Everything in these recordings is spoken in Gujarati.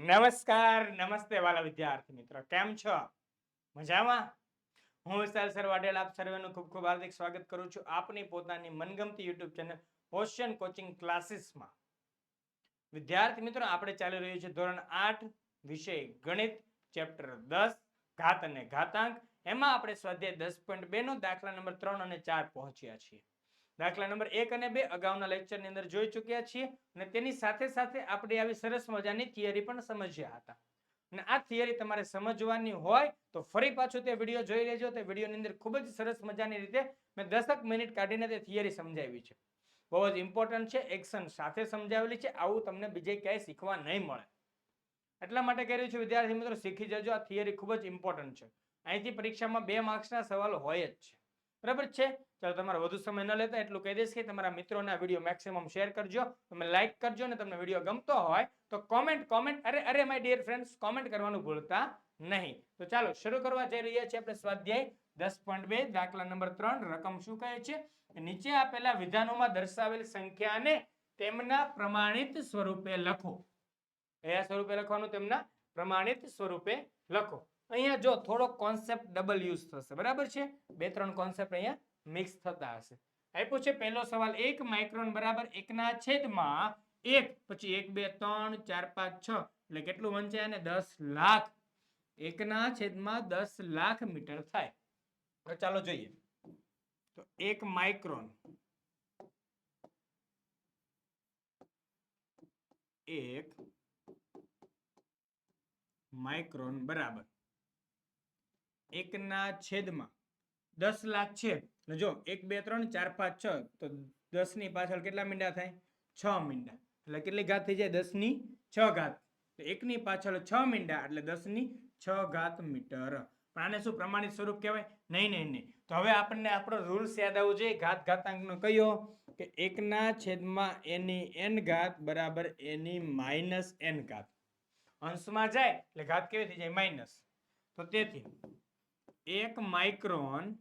નમસ્કાર, નમસ્તે વાલા વિદ્યાર્થી મિત્રો. કેમ છો? મજામાં? હું વિશાલ સર વાડેલ આપ સર્વેનું ખૂબ ખૂબ હાર્દિક સ્વાગત કરું છું આપની પોતાની મનગમતી યુટ્યુબ ચેનલ ઓશિયન કોચિંગ ક્લાસીસમાં વિદ્યાર્થી મિત્રો, આપણે ચાલી રહ્યું છે ધોરણ આઠ, વિષય ગણિત ચેપ્ટર દસ, ઘાત અને ઘાતાંક. એમાં આપણે સ્વાધ્યાય દસ પોઈન્ટ બે નો દાખલા નંબર ત્રણ અને ચાર પહોંચ્યા છીએ. દાખલા નંબર એક અને બે અગાઉના લેક્ચરની અંદર જોઈ ચૂક્યા છીએ અને તેની સાથે સાથે આપણે આવી સરસ મજાની થિયરી પણ સમજ્યા હતા. અને આ થિયરી તમારે સમજવાની હોય તો ફરી પાછું તે વીડિયો જોઈ લેજો. તે વિડીયોની અંદર ખૂબ જ સરસ મજાની રીતે મેં દસક મિનિટ કાઢીને તે થિયરી સમજાવી છે. બહુ જ ઇમ્પોર્ટન્ટ છે. એક્શન સાથે સમજાવેલી છે. આવું તમને બીજે ક્યાંય શીખવા નહીં મળે. એટલા માટે કહી રહ્યું છે, વિદ્યાર્થી મિત્રો, શીખી જજો. આ થિયરી ખૂબ જ ઇમ્પોર્ટન્ટ છે. અહીંથી પરીક્ષામાં બે માર્ક્સના સવાલો હોય જ છે. બરાબર છે? ચાલો તમારે વધુ સમય ન લેતા એટલું કહી દઈશ કે તમારા મિત્રોને વીડિયો મેક્સિમમ શેર કરજો, તમે લાઈક કરજો અને તમને વીડિયો ગમતો હોય તો કોમેન્ટ કોમેન્ટ અરે અરે માય ડિયર ફ્રેન્ડ્સ કોમેન્ટ કરવાનું ભૂલતા નહીં. તો ચાલો શરૂ કરવા જઈ રહ્યા છીએ આપણે સ્વાધ્યાય દસ પોઈન્ટ બે, દાખલા નંબર ત્રણ, રકમ શું કહે છે? નીચે આપેલા વિધાનોમાં દર્શાવેલ સંખ્યાને તેમના પ્રમાણિત સ્વરૂપે લખો. કયા સ્વરૂપે લખવાનું? તેમના પ્રમાણિત સ્વરૂપે લખો. અહીંયા જો થોડો કોન્સેપ્ટ ડબલ યુઝ થશે, બરાબર છે? બે ત્રણ કોન્સેપ્ટ અહીંયા મિક્સ થતા હશે. આપ્યો છે પહેલો સવાલ એક માઇક્રોન બરાબર એકના છેદમાં એક, પછી એક, બે, ત્રણ, ચાર, પાંચ, છ, એટલે કેટલું વંચાય અને દસ લાખ. એકના છેદમાં દસ લાખ મીટર થાય. તો ચાલો જોઈએ. તો એક માઇક્રોન એક માઇક્રોન બરાબર. એકના છેદમાં દસ લાખ છે. જો એક, બે, ત્રણ, ચાર, પાંચ, છ, તો દસની પાછળ કેટલા મીંડા થાય? છ મીંડા. એટલે કેટલી ઘાત થઈ જાય? દસની છ ઘાત. તો એકની પાછળ છ મીંડા, એટલે દસની છ ઘાત મીટર. પણ આને શું પ્રમાણિત સ્વરૂપ કહેવાય? નહીં નહીં નહીં. તો હવે આપણને આપણો રૂલ્સ યાદ આવવો જોઈએ. ઘાત ઘાતાંકનો કયો? કે એકના છેદમાં એની એન ઘાત બરાબર એની માઇનસ એન ઘાત. અંશમાં જાય એટલે ઘાત કેવી થઈ જાય? માઇનસ. તો તેથી એક માઇક્રોન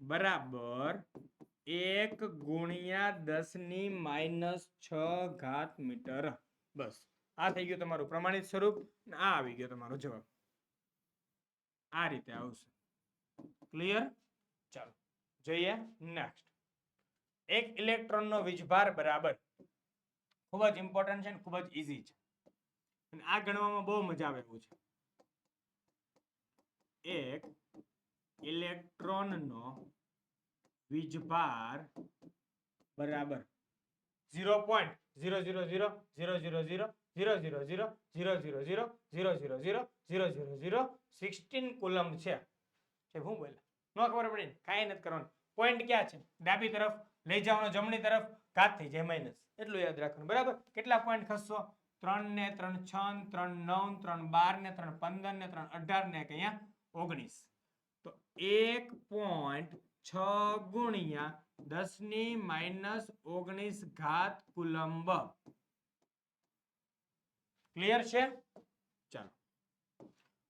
બરાબર એક ગુણ્યા દસની માઇનસ છ ઘાત મીટર. બસ. આ થઈ ગયું તમારું પ્રમાણિત સ્વરૂપ. આ આવી ગયો તમારો જવાબ. આ રીતે આવશે. ક્લિયર ચાલો. જોઈએ નેક્સ્ટ એક ઇલેક્ટ્રોનનો વીજભાર બરાબર. ખૂબ જ ઇમ્પોર્ટન્ટ છે ખૂબ જ ઈઝી છે. અને આ ગણવામાં બહુ મજા આવે એવું છે. એક ઇલેક્ટ્રોનનો વીજભાર બરાબર zero point zero zero zero zero zero zero zero zero zero zero zero zero zero zero zero zero zero zero sixteen coulomb છે છે શું બોલ્યા ન ખબર પડી કાંઈ નથી કરવાનું પોઈન્ટ ક્યાં છે ડાબી તરફ લઈ જવાનો જમણી તરફ ઘાત થઈ જાય માઇનસ એટલું યાદ રાખવાનું બરાબર કેટલા પોઈન્ટ ખસશો ત્રણ ને ત્રણ છ ત્રણ નવ ત્રણ બાર ને ત્રણ પંદર ને ત્રણ અઢાર ને અહીંયા ઓગણીસ. તો એક પોઈન્ટ છ ગુણ્યા દસની માઇનસ ઓગણીસ ઘાત કુલંબ. ક્લિયર છે? ચાલો.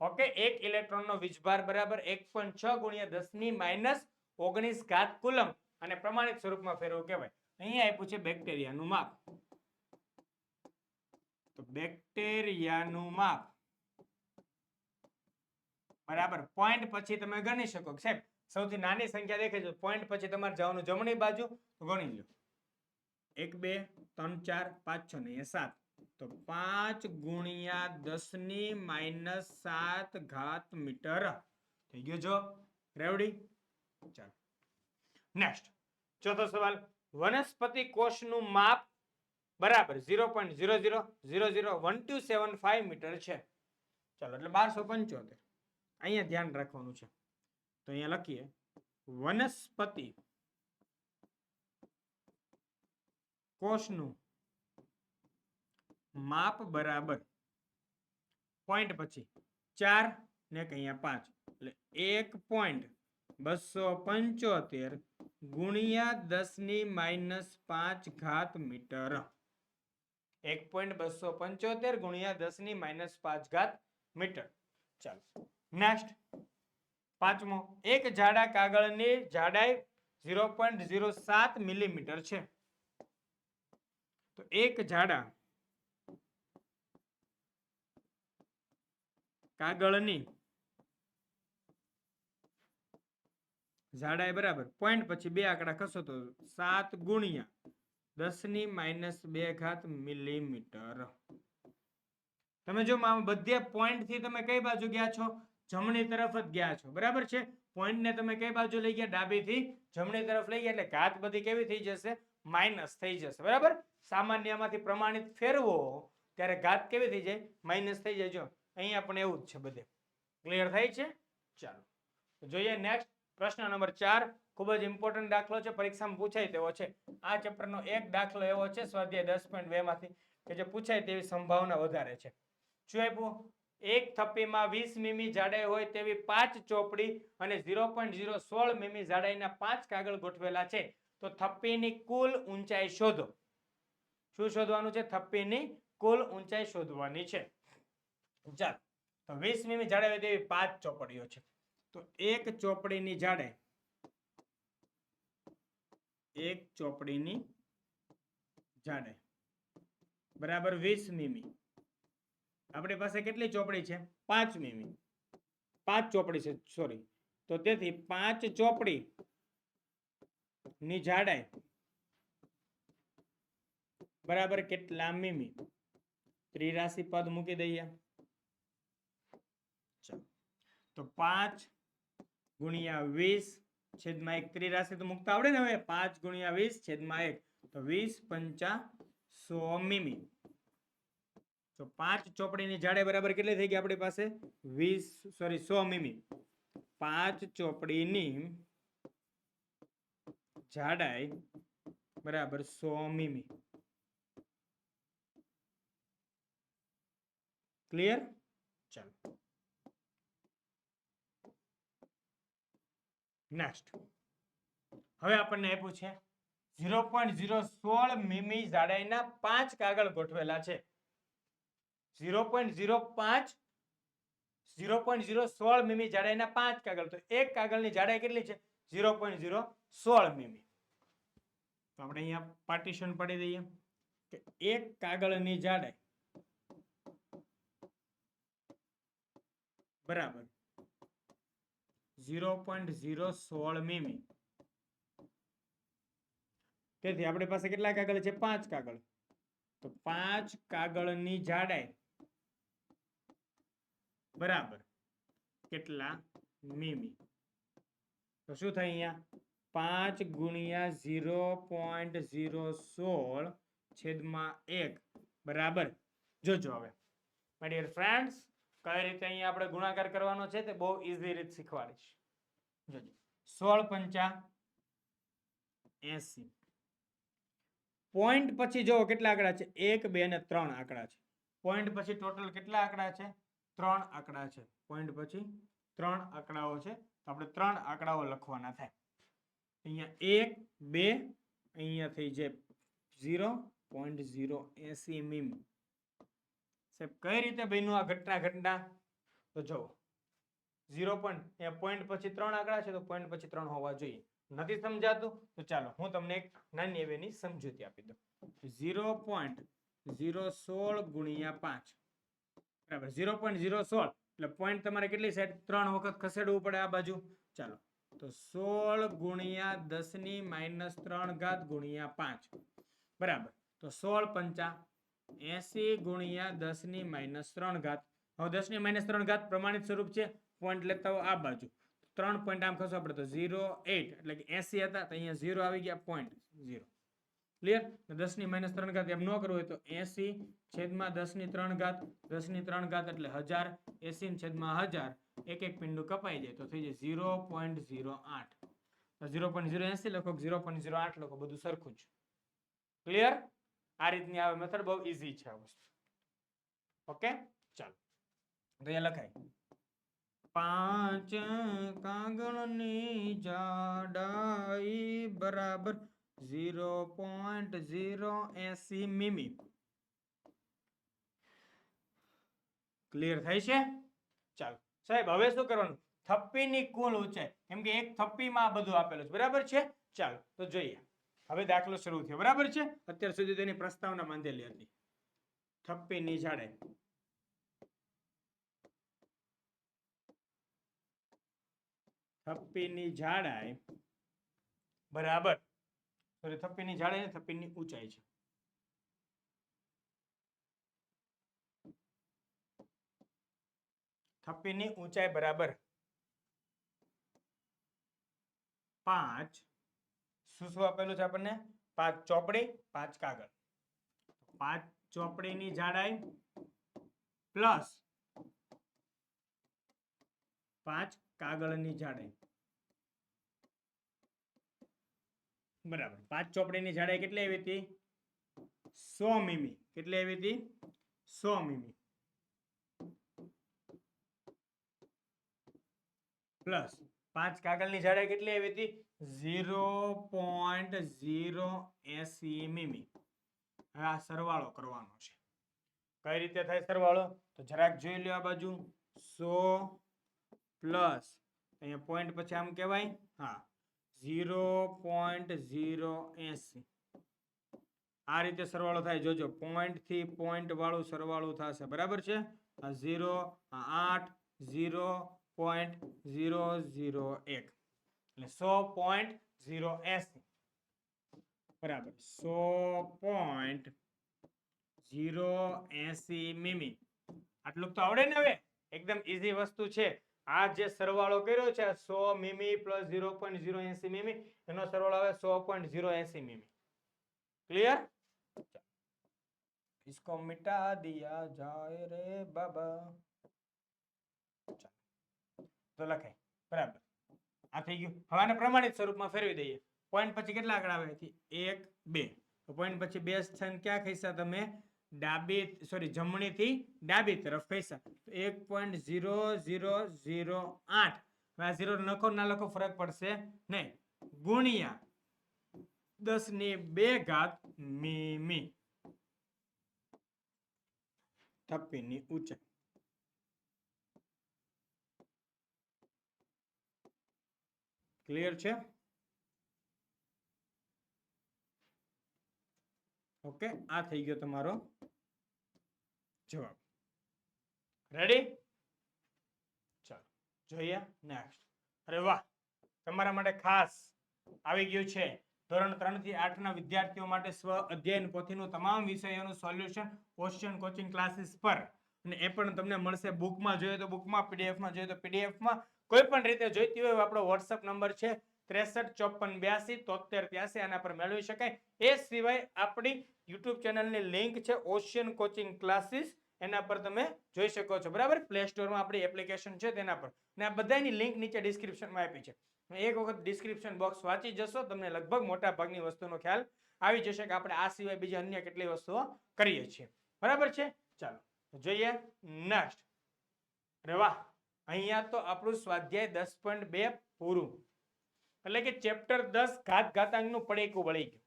ઓકે, એક ઇલેક્ટ્રોનનો વીજભાર બરાબર એક પોઈન્ટ છ ગુણ્યા દસની માઇનસ ઓગણીસ ઘાત કુલમ અને પ્રમાણિત સ્વરૂપમાં ફેરવો કહેવાય. અહીંયા આપ્યું છે બેક્ટેરિયાનું માપ. તો બેક્ટેરિયાનું માપ. બરાબર. પોઈન્ટ પછી તમે ગણી શકો. સાહેબ, સૌથી નાની સંખ્યા દેખાય છે. પોઈન્ટ પછી તમારે જવાનું જમણી બાજુ ગણી લો એક, બે, ત્રણ, ચાર, પાંચ, છ, ને સાત. તો પાંચ ગુણ્યા દસની માઇનસ સાત ઘાત મીટર. થઈ ગયો જો? રેવડી ચાલો. નેક્સ્ટ ચોથો સવાલ. વનસ્પતિ કોષનું માપ બરાબર zero point zero zero zero zero one two seven five metre છે. ચાલો, એટલે બારસો પંચોતેર. અહીંયા ધ્યાન રાખવાનું છે. તો અહીંયા લખીએ, વનસ્પતિ કોષનું માપ બરાબર પોઈન્ટ પછી ચાર ને અહીંયા પાંચ. એટલે એક પોઈન્ટ બસો પંચોતેર ગુણ્યા દસની માઇનસ પાંચ ઘાત મીટર. એક પોઈન્ટ બસો પંચોતેર ગુણ્યા દસની માઇનસ પાંચ ઘાત મીટર. ચાલો. નેક્સ્ટ પાંચમો, એક જાડા કાગળની જાડાઈ ઝીરો પોઈન્ટ ઝીરો સાત મિલીમીટર છે. તો એક જાડા કાગળની જાડાઈ બરાબર પોઈન્ટ પછી બે આંકડા ખસો તો સાત ગુણ્યા દસની માઇનસ બે ઘાત મિલીમીટર. તમે જો બધે પોઈન્ટથી તમે કઈ બાજુ ગયા છો? જમણી તરફ જ ગયા છો. બરાબર છે? પોઈન્ટને તમે કઈ બાજુ લઈ ગયા? ડાબીથી. જમણી તરફ લઈ ગયા એટલે ઘાત બધી કેવી થઈ જશે? માઇનસ થઈ જશે. બરાબર? સામાન્યમાંથી પ્રમાણિત ફેરવો ત્યારે ઘાત કેવી થઈ જાય? માઇનસ થઈ જાય. જો અહીંયા પણ એવું જ છે બધે. ક્લિયર થાય છે? ચાલો. જોઈએ નેક્સ્ટ પ્રશ્ન નંબર ચાર. ખૂબ જ ઇમ્પોર્ટન્ટ દાખલો છે. પરીક્ષામાં પૂછાય તેવો છે. આ ચેપ્ટરનો એક દાખલો એવો છે, સ્વાધ્યાય દસ પોઈન્ટ બે માંથી, કે જે પૂછાય તેવી સંભાવના વધારે છે. શું આપ્યું? એક થપ્પીમાં વીસ મીમી જાડાઈ હોય તેવી પાંચ ચોપડી અને ઝીરો પોઈન્ટ ઝીરો સોળ મીમી જાડાઈના પાંચ કાગળ ગોઠવેલા છે. તો થપ્પીની કુલ ઊંચાઈ શોધો. શું શોધવાનું છે? થપ્પીની કુલ ઊંચાઈ શોધવાની છે. ચાલ. તો વીસ મીમી જાડાઈ હોય તેવી પાંચ ચોપડીઓ છે. તો એક ચોપડીની જાડાઈ એક ચોપડીની જાડાઈ. બરાબર વીસ મીમી. આપણી પાસે કેટલી ચોપડી છે? પાંચ મીમી પાંચ ચોપડી છે સોરી તો તેથી પાંચ ચોપડી ની જાડાઈ બરાબર કેટલા મીમી ત્રિરાશી પદ મૂકી દઈએ. તો પાંચ ગુણ્યા વીસ છેદમાં એક. ત્રિરાશી તો મૂકતા આવડે ને હવે? પાંચ ગુણ્યા વીસ છેદમાં એક. તો વીસ પંચા સો મીમી. તો પાંચ ચોપડીની જાડાઈ બરાબર કેટલી થઈ ગઈ આપણી પાસે? વીસ સોરી સો મીમી. પાંચ ચોપડીની જાડાઈ બરાબર સો મીમી. ક્લિયર ચાલો. નેક્સ્ટ હવે આપણને આપ્યું છે. ઝીરો પોઈન્ટ ઝીરો સોળ મીમી જાડાઈના પાંચ કાગળ ગોઠવેલા છે. ઝીરો પોઈન્ટ ઝીરો પાંચ, ઝીરો પોઈન્ટ ઝીરો સોળ મીમી જાડાઈના પાંચ કાગળ. તો એક કાગળની જાડાઈ કેટલી છે? ઝીરો પોઈન્ટ ઝીરો સોળ મીમી. તો આપણે અહીંયા પાર્ટીશન પાડી દઈએ કે એક કાગળની જાડાઈ બરાબર ઝીરો પોઈન્ટ ઝીરો સોળ મીમી. તેથી આપણી પાસે કેટલા કાગળ છે? પાંચ કાગળ. તો પાંચ કાગળની જાડાઈ બરાબર. કેટલા? મીમી. તો શું થાય અહીંયા? પાંચ ગુણ્યા ઝીરો પોઈન્ટ ઝીરો સોળ છેદમાં એક. બરાબર? જોજો હવે. માય ડિયર ફ્રેન્ડ્સ કઈ રીતે અહીંયા આપણે ગુણાકાર કરવાનો છે તે બહુ ઇઝી રીત શીખવાડીશ જોજો. સોળ પંચા એસી. પોઈન્ટ પછી જો કેટલા આંકડા છે? એક, બે અને ત્રણ આંકડા છે. પોઈન્ટ પછી ટોટલ કેટલા આંકડા છે? ત્રણ આંકડા છે. પોઈન્ટ પછી ત્રણ આંકડાઓ છે. તો આપણે ત્રણ આંકડાઓ લખવાના થાય. અહીંયા એક, બે, અહીંયા થઈ જાય ઝીરો પોઈન્ટ ઝીરો એસી મીમ સાહેબ, કઈ રીતે બન્યું આ ઘટના ઘટના? તો જુઓ. ઝીરો પોઈન્ટ અહીંયા પોઈન્ટ પછી ત્રણ આંકડા છે, તો પોઈન્ટ પછી ત્રણ હોવા જોઈએ. નથી સમજાતું? તો ચાલો, હું તમને એક નાની એવીની સમજૂતી આપી દઉં. ઝીરો પોઈન્ટ ઝીરો સોળ ગુણ્યા પાંચ. બરાબર. ઝીરો પોઈન્ટ ઝીરો સોળ. એટલે પોઈન્ટ તમારે કેટલી સાઈડ ત્રણ વખત ખસેડવું પડે આ બાજુ. ચાલો. તો સોળ ગુણ્યા દસની માઇનસ ત્રણ ઘાત ગુણ્યા પાંચ. બરાબર. તો સોળ પંચા એસી ગુણ્યા દસની માઇનસ ત્રણ ઘાત. હવે દસની માઇનસ ત્રણ ઘાત પ્રમાણિત સ્વરૂપ છે. પોઈન્ટ લેતા હોય આ બાજુ. ત્રણ પોઈન્ટ આમ ખસો આપણે તો ઝીરો એટ એટલે કે એસી હતા તો અહીંયા ઝીરો આવી ગયા પોઈન્ટ ઝીરો. ક્લિયર દસની માઇનસ ત્રણ ઘાત એમ ન કરવું હોય તો એસી છેદમાં દસની ત્રણ ઘાત, દસની ત્રણ ઘાત એટલે હજાર એસી છેદમાં હજાર, એક એક પિંડું કપાઈ જાય તો થઈ જાય ઝીરો પોઈન્ટ ઝીરો આઠ. ઝીરો પોઈન્ટ ઝીરો એસી લખો, ઝીરો પોઈન્ટ ઝીરો આઠ લખો, બધું સરખું જ. ક્લિયર આ રીતની આવે મેથડ બહુ ઇઝી છે આ વસ્તુ. ઓકે ચાલો. તો અહીંયા લખાય. પાંચ કાગળની જાડાઈ બરાબર ઝીરો પોઈન્ટ ઝીરો એસી મીમી. ક્લિયર થાય છે? ચાલો. સાહેબ, હવે શું કરવાનું? થપ્પીની કુલ ઊંચાઈ કેમ કે એક થપ્પીમાં બધું આપેલું છે. બરાબર છે? ચાલો, તો જોઈએ. હવે દાખલો શરૂ થયો. બરાબર છે? અત્યાર સુધી તેની પ્રસ્તાવના બાંધેલી હતી. થપ્પીની જાડાઈ. થપ્પીની જાડાઈ. બરાબર. સોરી થપ્પીની જાડાઈ થપ્પીની ઊંચાઈ છે. થપ્પીની ઊંચાઈ બરાબર પાંચ. શું શું આપેલું છે આપણને? પાંચ ચોપડી, પાંચ કાગળ. પાંચ ચોપડીની જાડાઈ પ્લસ પાંચ કાગળની જાડાઈ. બરાબર. પાંચ ચોપડીની જાડાઈ કેટલી આવી હતી? સો મીમી. કેટલી આવી હતી? સો મીમી. પ્લસ પાંચ કાગળની જાડાઈ કેટલી આવી હતી? ઝીરો પોઈન્ટ ઝીરો એસી મીમી. હવે આ સરવાળો કરવાનો છે. કઈ રીતે થાય સરવાળો? તો જરાક જોઈ લો આ બાજુ. સો પ્લસ. અહીંયા પોઈન્ટ પછી આમ કહેવાય. હા. ઝીરો પોઈન્ટ ઝીરો એસી. આ રીતે સરવાળો થાય. જોજો પોઈન્ટથી પોઈન્ટ વાળું સરવાળું થશે. બરાબર છે? આ ઝીરો આઠ, ઝીરો પોઈન્ટ ઝીરો ઝીરો એક. એટલે સો પોઈન્ટ ઝીરો એસી. બરાબર. સો પોઈન્ટ ઝીરો એસી મીમી. આટલું તો આવડે ને હવે? એકદમ ઈઝી વસ્તુ છે. આ જે સરવાળો કર્યો છે સો મીમી પ્લસ ઝીરો પોઈન્ટ ઝીરો એસી મીમી એનો સરવાળો આવે સો પોઈન્ટ ઝીરો એસી મીમી ક્લિયર इसको मिटा दिया जाए रे बाबा તો લખાય બરાબર આ થઈ ગયું હવે આને પ્રમાણિત સ્વરૂપમાં ફેરવી દઈએ પોઈન્ટ પછી કેટલા આંકડા આવે થી એક બે તો પોઈન્ટ પછી બે સ્થાન ક્યાં ખેંચા તમે ડાબી સોરી જમણી થી ડાબી તરફ તો એક પોઈન્ટ ઝીરો ઝીરો ઝીરો આઠ. આ ઝીરો લખો ના લખો ફરક પડશે નહીં. ગુણ્યા દસની બે ઘાત મીમી. થપ્પીની ઊંચાઈ ક્લિયર છે? ઓકે, આ થઈ ગયો તમારો જવાબ. રેડી ચાલો, જોઈએ નેક્સ્ટ અરે વાહ, તમારા માટે ખાસ આવી ગયું છે. ધોરણ ત્રણથી આઠ ના વિદ્યાર્થીઓ માટે સ્વ અધ્યયન પોથીનું તમામ વિષયોનું સોલ્યુશન ક્વેશ્ચન કોચિંગ ક્લાસીસ પર. અને એ પણ તમને મળશે બુકમાં જોઈએ તો બુકમાં પીડીએફમાં જોઈએ તો પીડીએફમાં કોઈ પણ રીતે જોઈતી હોય આપણો વોટ્સઅપ નંબર છે. ત્રેસઠ, ચોપન, બ્યાસી તોતેર ત્યાસી આના પર મેળવી શકાય. એ સિવાય આપણી યુટ્યુબ ચેનલની લિંક છે ઓશિયન કોચિંગ ક્લાસીસ એના પર તમે જોઈ શકો છો. બરાબર? પ્લે સ્ટોરમાં આપણી એપ્લિકેશન છે તેના પર. અને આ બધાની લિંક નીચે ડિસ્ક્રિપ્શનમાં આપી છે. એક વખત ડિસ્ક્રિપ્શન બોક્સ વાંચી જશો, તમને લગભગ મોટા ભાગની વસ્તુનો ખ્યાલ આવી જશે કે આપણે આ સિવાય બીજી અન્ય કેટલી વસ્તુઓ કરીએ છીએ. બરાબર છે? ચાલો જોઈએ નેક્સ્ટ અરે વાહ અહીંયા તો આપણું સ્વાધ્યાય દસ પોઈન્ટ બે પૂરું. એટલે કે ચેપ્ટર દસ ઘાત ઘાતાંકનું પડેકું વળી ગયું.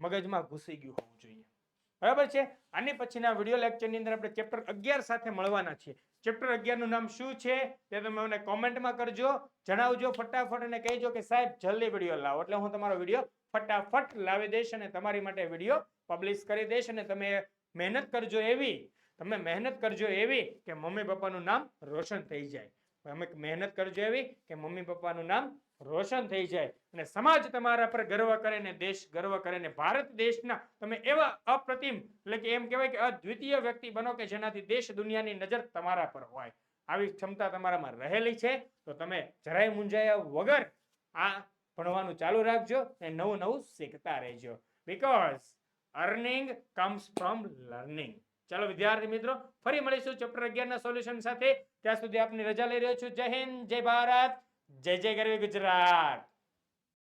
મગજમાં ઘૂસી ગયું હોવું જોઈએ. બરાબર છે? આની પછીના વીડિયો લેક્ચરની અંદર આપણે ચેપ્ટર અગિયાર સાથે મળવાના છીએ. ચેપ્ટર અગિયારનું નામ શું છે? તે તમે મને કોમેન્ટમાં કરજો, જણાવજો ફટાફટ અને કહેજો કે સાહેબ, જલ્દી વીડિયો લાવો. એટલે હું તમારો વીડિયો ફટાફટ લાવી દઈશ અને તમારી માટે વીડિયો પબ્લિશ કરી દઈશ અને તમે મહેનત કરજો એવી, તમે મહેનત કરજો એવી કે મમ્મી પપ્પાનું નામ રોશન થઈ જાય. તમે મહેનત કરજો એવી કે મમ્મી પપ્પાનું નામ રોશન થઈ જાય. અને સમાજ તમારા પર ગર્વ કરે ને દેશ ગર્વ કરે ને ભારત દેશના તમે એવા અપ્રતિમ, એટલે કે એમ કહેવાય કે અદ્વિતીય વ્યક્તિ બનો કે જેનાથી દેશ દુનિયાની નજર તમારા પર હોય. આવી ક્ષમતા તમારામાં રહેલી છે, તો તમે જરાય મૂંઝાયા વગર આ ભણવાનું ચાલુ રાખજો અને નવું નવું શીખતા રહેજો. Because earning comes from learning ચાલો વિદ્યાર્થી મિત્રો, ફરી મળીશું ચેપ્ટર અગિયાર ના સોલ્યુશન સાથે. ત્યાં સુધી આપની રજા લઈ રહ્યો છું. જય હિન્દ, જય ભારત. જય જય કરવી ગુજરાત.